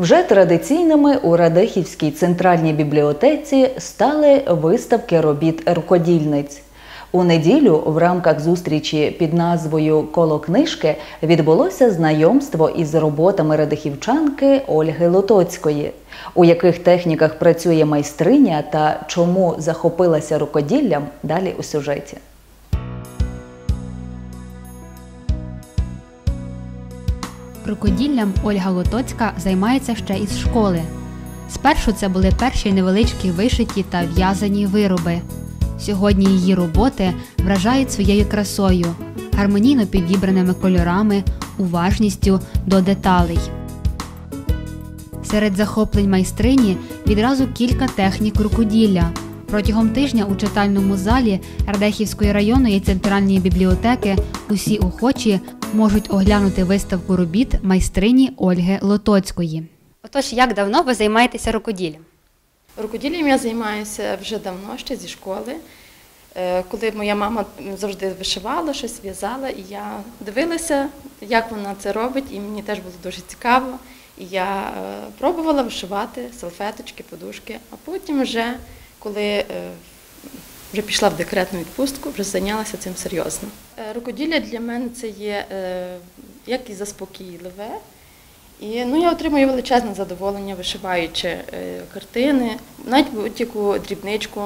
Вже традиційними у Радехівській центральній бібліотеці стали виставки робіт рукодільниць. У неділю в рамках зустрічі під назвою Коло книжки відбулося знайомство із роботами радихівчанки Ольги Лотоцької, у яких техніках працює майстриня та чому захопилася рукоділлям далі у сюжеті. Рукоділлям Ольга Лотоцька займається ще із школи. Спершу це були перші невеличкі вишиті та в'язані вироби. Сьогодні її роботи вражають своєю красою, гармонійно підібраними кольорами, уважністю до деталей. Серед захоплень майстрині відразу кілька технік рукоділля. Протягом тижня у читальному залі Радехівської районної центральної бібліотеки усі охочі можуть оглянути виставку робіт майстрині Ольги Лотоцької. Отож, як давно ви займаєтеся рукоділлям? Рукоділлям я займаюся вже давно, ще зі школи. Е, Коли моя мама завжди вишивала, щось в'язала, і я дивилася, як вона це робить, і мені теж було дуже цікаво. І я е, пробувала вишивати салфеточки, подушки, а потім вже, коли е, вже пішла в декретну відпустку, вже зайнялася цим серйозно. Е, Рукоділля для мене це є е, як і заспокійливе. І ну, я отримую величезне задоволення, вишиваючи е, картини, навіть будь-яку дрібничку,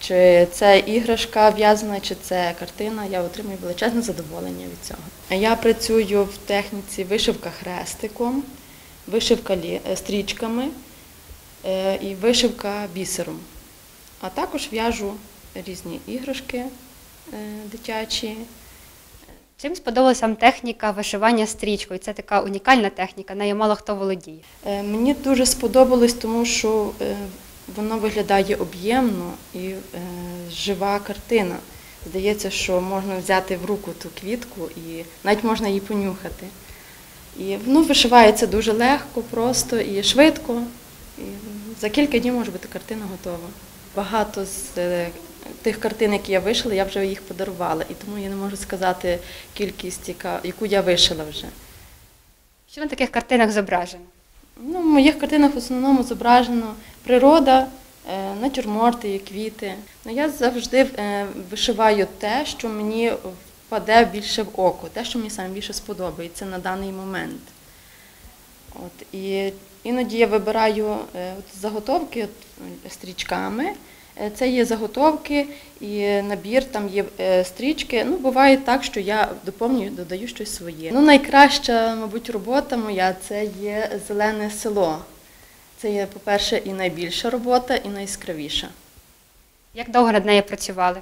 чи це іграшка в'язана, чи це картина, я отримую величезне задоволення від цього. Я працюю в техніці вишивка хрестиком, вишивка стрічками і вишивка бісером. А також в'яжу різні іграшки е, дитячі, Чим сподобалася вам техніка вишивання стрічкою? Це така унікальна техніка, нею мало хто володіє. Е, Мені дуже сподобалось, тому що е, воно виглядає об'ємно і жива картина. Здається, що можна взяти в руку ту квітку і навіть можна її понюхати. І воно вишивається дуже легко, просто і швидко. І за кілька днів може бути картина готова. Багато з тих картин, які я вишила, я вже їх подарувала, і тому я не можу сказати кількість, яка, яку я вишила вже. Що на таких картинах зображено? Ну, в моїх картинах в основному зображено природа, е, натюрморти, квіти. Ну, я завжди е, вишиваю те, що мені впаде більше в око, те, що мені саме більше сподобається на даний момент. От, і іноді я вибираю е, от, заготовки от, стрічками. Е, Це є заготовки і набір, там є е, стрічки. Ну, буває так, що я доповнюю, додаю щось своє. Ну, найкраща, мабуть, робота моя це є зелене село. Це є, по-перше, і найбільша робота, і найяскравіша. Як довго над нею працювали?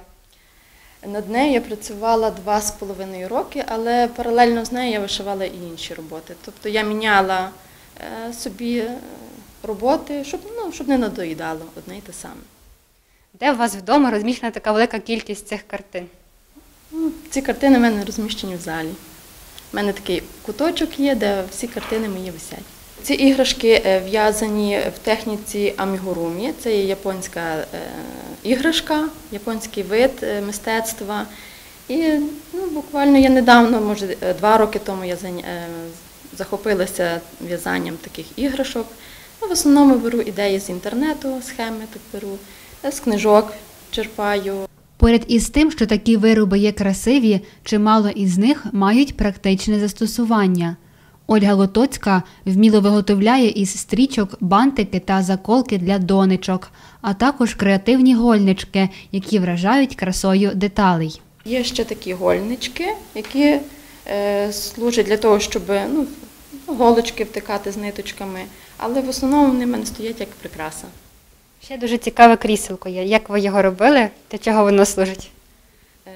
Над нею я працювала два з половиною роки, але паралельно з нею я вишивала і інші роботи. Тобто я міняла е, собі роботи, щоб, ну, щоб не надоїдало одне й те саме. Де у вас вдома розміщена така велика кількість цих картин? Ну, ці картини в мене розміщені в залі. У мене такий куточок є, де всі картини мої висять. Ці іграшки е, в'язані в техніці амігурумі. Це є японська е, іграшка, японський вид е, мистецтва. І ну, буквально я недавно, може два роки тому, я захопилася в'язанням таких іграшок. В основному беру ідеї з інтернету, схеми так беру, з книжок черпаю. Поряд із тим, що такі вироби є красиві, чимало із них мають практичне застосування. Ольга Лотоцька вміло виготовляє із стрічок бантики та заколки для донечок, а також креативні гольнички, які вражають красою деталей. Є ще такі гольнички, які е, служать для того, щоб ну, голочки втикати з ниточками, але в основному вони в мене стоять як прикраса. Ще дуже цікаве кріселко є. Як ви його робили? Для чого воно служить? Е,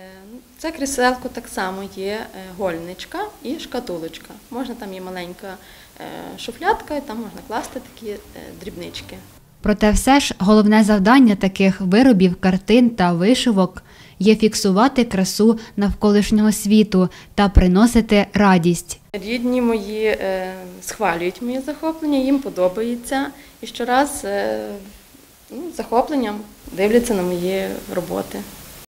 Це кріселко так само є е, гольничка і шкатулочка. Можна там є маленька е, шуфлятка, і там можна класти такі дрібнички. Проте все ж головне завдання таких виробів, картин та вишивок є фіксувати красу навколишнього світу та приносити радість. Рідні мої е, схвалюють моє захоплення, їм подобається. І щораз е, ну, захопленням дивляться на мої роботи.